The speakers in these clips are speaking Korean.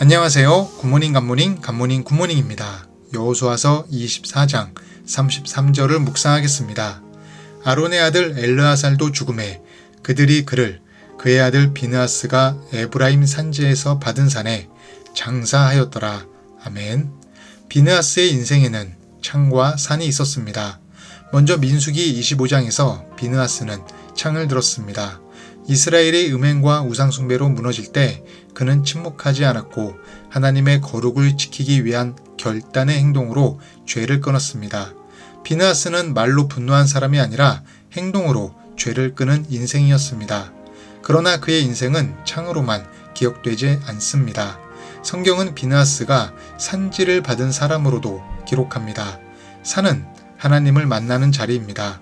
안녕하세요. 굿모닝 감모닝 감모닝 굿모닝입니다. 여호수아서 24장 33절을 묵상하겠습니다. 아론의 아들 엘르아살도 죽음에 그들이 그를 그의 아들 비느하스가 에브라임 산지에서 받은 산에 장사하였더라. 아멘. 비느하스의 인생에는 창과 산이 있었습니다. 먼저 민수기 25장에서 비느하스는 창을 들었습니다. 이스라엘의 음행과 우상숭배로 무너질 때 그는 침묵하지 않았고 하나님의 거룩을 지키기 위한 결단의 행동으로 죄를 끊었습니다. 비느하스는 말로 분노한 사람이 아니라 행동으로 죄를 끄는 인생이었습니다. 그러나 그의 인생은 창으로만 기억되지 않습니다. 성경은 비느하스가 산지를 받은 사람으로도 기록합니다. 산은 하나님을 만나는 자리입니다.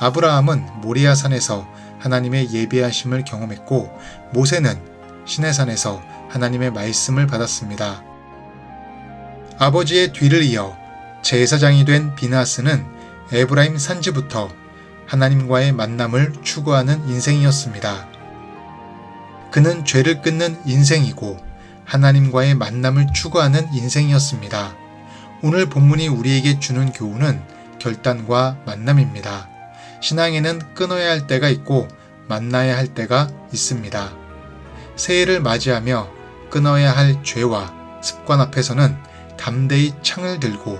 아브라함은 모리아 산에서 하나님의 예비하심을 경험했고 모세는 시내산에서 하나님의 말씀을 받았습니다. 아버지의 뒤를 이어 제사장이 된 비나스는 에브라임 산지부터 하나님과의 만남을 추구하는 인생이었습니다. 그는 죄를 끊는 인생이고 하나님과의 만남을 추구하는 인생이었습니다. 오늘 본문이 우리에게 주는 교훈은 결단과 만남입니다. 신앙에는 끊어야 할 때가 있고 만나야 할 때가 있습니다. 새해를 맞이하며 끊어야 할 죄와 습관 앞에서는 담대히 창을 들고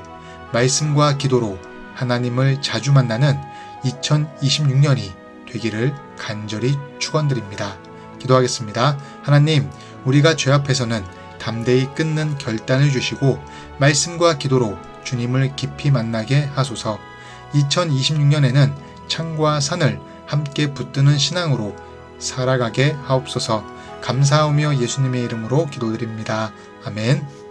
말씀과 기도로 하나님을 자주 만나는 2026년이 되기를 간절히 축원드립니다. 기도하겠습니다. 하나님, 우리가 죄 앞에서는 담대히 끊는 결단을 주시고 말씀과 기도로 주님을 깊이 만나게 하소서. 2026년에는 창과 산을 함께 붙드는 신앙으로 살아가게 하옵소서. 감사하며 예수님의 이름으로 기도드립니다. 아멘.